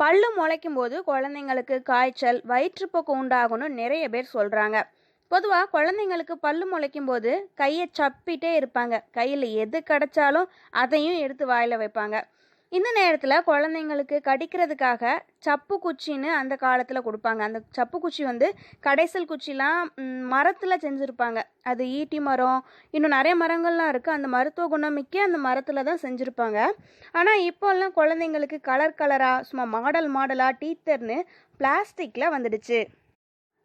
பல்லு முளைக்கும் போது குழந்தைங்களுக்கு காய்ச்சல் வயிற்றுப்போக்கு உண்டாகும்னு நிறைய பேர் சொல்கிறாங்க பொதுவாக குழந்தைங்களுக்கு பல்லு முளைக்கும் போது கையை சப்பிட்டே இருப்பாங்க. கையில் எது கிடைச்சாலும் அதையும் எடுத்து வாயில் வைப்பாங்க. இந்த நேரத்தில் குழந்தைங்களுக்கு கடிக்கிறதுக்காக சப்பு குச்சின்னு அந்த காலத்தில் கொடுப்பாங்க. அந்த சப்பு குச்சி வந்து கடைசல் குச்சிலாம் மரத்தில் செஞ்சுருப்பாங்க. அது ஈட்டி மரம் இன்னும் நிறைய மரங்கள்லாம் இருக்குது அந்த மருத்துவ குணமிக்க அந்த மரத்தில் தான் செஞ்சுருப்பாங்க. ஆனால் இப்போல்லாம் குழந்தைங்களுக்கு கலர் கலராக சும்மா மாடல் மாடலாக டீத்தர்னு பிளாஸ்டிக்கில் வந்துடுச்சு.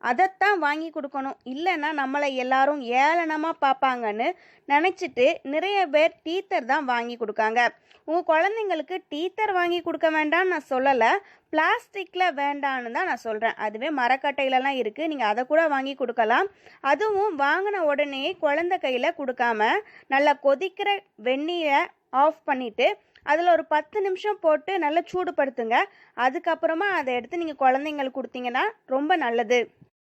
அதைத்தான் வாங்கி கொடுக்கணும். இல்லைன்னா நம்மளை எல்லாரும் ஏளனமாக பார்ப்பாங்கன்னு நினச்சிட்டு நிறைய பேர் டீத்தர் தான் வாங்கி கொடுக்காங்க. உங்கள் குழந்தைங்களுக்கு டீத்தர் வாங்கி கொடுக்க வேண்டாம்னு நான் சொல்லலை. பிளாஸ்டிக்கில் வேண்டான்னு தான் நான் சொல்கிறேன் அதுவே மரக்கட்டையிலலாம் இருக்குது நீங்கள் அதை கூட வாங்கி கொடுக்கலாம். அதுவும் வாங்கின உடனே குழந்தை கையில் கொடுக்காம நல்லா கொதிக்கிற வெந்நீரை ஆஃப் பண்ணிவிட்டு அதில் ஒரு பத்து நிமிஷம் போட்டு நல்லா சூடுபடுத்துங்க. அதுக்கப்புறமா அதை எடுத்து நீங்கள் குழந்தைங்களுக்கு கொடுத்தீங்கன்னா ரொம்ப நல்லது.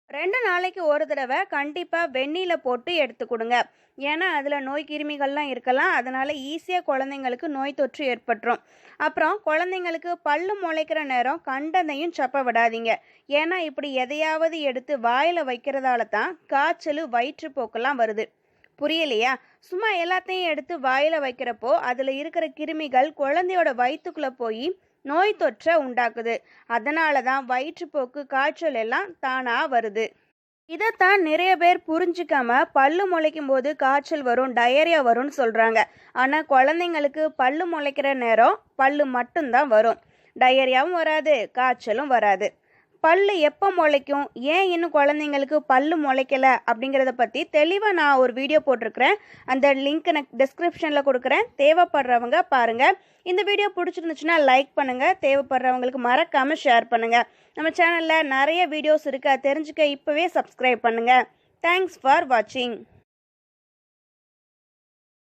ரெண்டு நாளைக்கு ஒரு தடவை கண்டிப்பாக வெந்நீரில் போட்டு எடுத்து கொடுங்க. ஏன்னா அதில் நோய் கிருமிகள்லாம் இருக்கலாம். அதனால் ஈஸியாக குழந்தைங்களுக்கு நோய் தொற்று ஏற்பட்டுரும். அப்புறம் குழந்தைங்களுக்கு பல்லு முளைக்கிற நேரம் கண்டதையும் சப்ப விடாதீங்க. ஏன்னா இப்படி எதையாவது எடுத்து வாயில் வைக்கிறதால தான் காய்ச்சல் வயிற்றுப்போக்கெல்லாம் வருது. புரியலையா? சும்மா எல்லாத்தையும் எடுத்து வாயில் வைக்கிறப்போ அதில் இருக்கிற கிருமிகள் குழந்தையோட வயிற்றுக்குள்ளே போய் நோய் தொற்றை உண்டாக்குது. அதனால தான் வயிற்றுப்போக்கு காய்ச்சல் எல்லாம் தானாக வருது. இதைத்தான் நிறைய பேர் புரிஞ்சிக்காம பல்லு முளைக்கும் போது காய்ச்சல் வரும் டயரியா வரும்னு சொல்கிறாங்க ஆனால் குழந்தைங்களுக்கு பல்லு முளைக்கிற நேரம் பல்லு மட்டும்தான் வரும். டயரியாவும் வராது காய்ச்சலும் வராது. பல்லு எப்போ முளைக்கும்? ஏன் இன்னும் குழந்தைங்களுக்கு பல்லு முளைக்கல? அப்படிங்கிறத பற்றி தெளிவாக நான் ஒரு வீடியோ போட்டிருக்கிறேன். அந்த லிங்க் நான் டிஸ்கிரிப்ஷனில் கொடுக்குறேன். தேவைப்படுறவங்க பாருங்கள் இந்த வீடியோ பிடிச்சிருந்துச்சுன்னா லைக் பண்ணுங்கள் தேவைப்படுறவங்களுக்கு மறக்காமல் ஷேர் பண்ணுங்கள் நம்ம சேனலில் நிறைய வீடியோஸ் இருக்குது தெரிஞ்சுக்க இப்போவே சப்ஸ்கிரைப் பண்ணுங்கள் தேங்க்ஸ் ஃபார் வாட்சிங்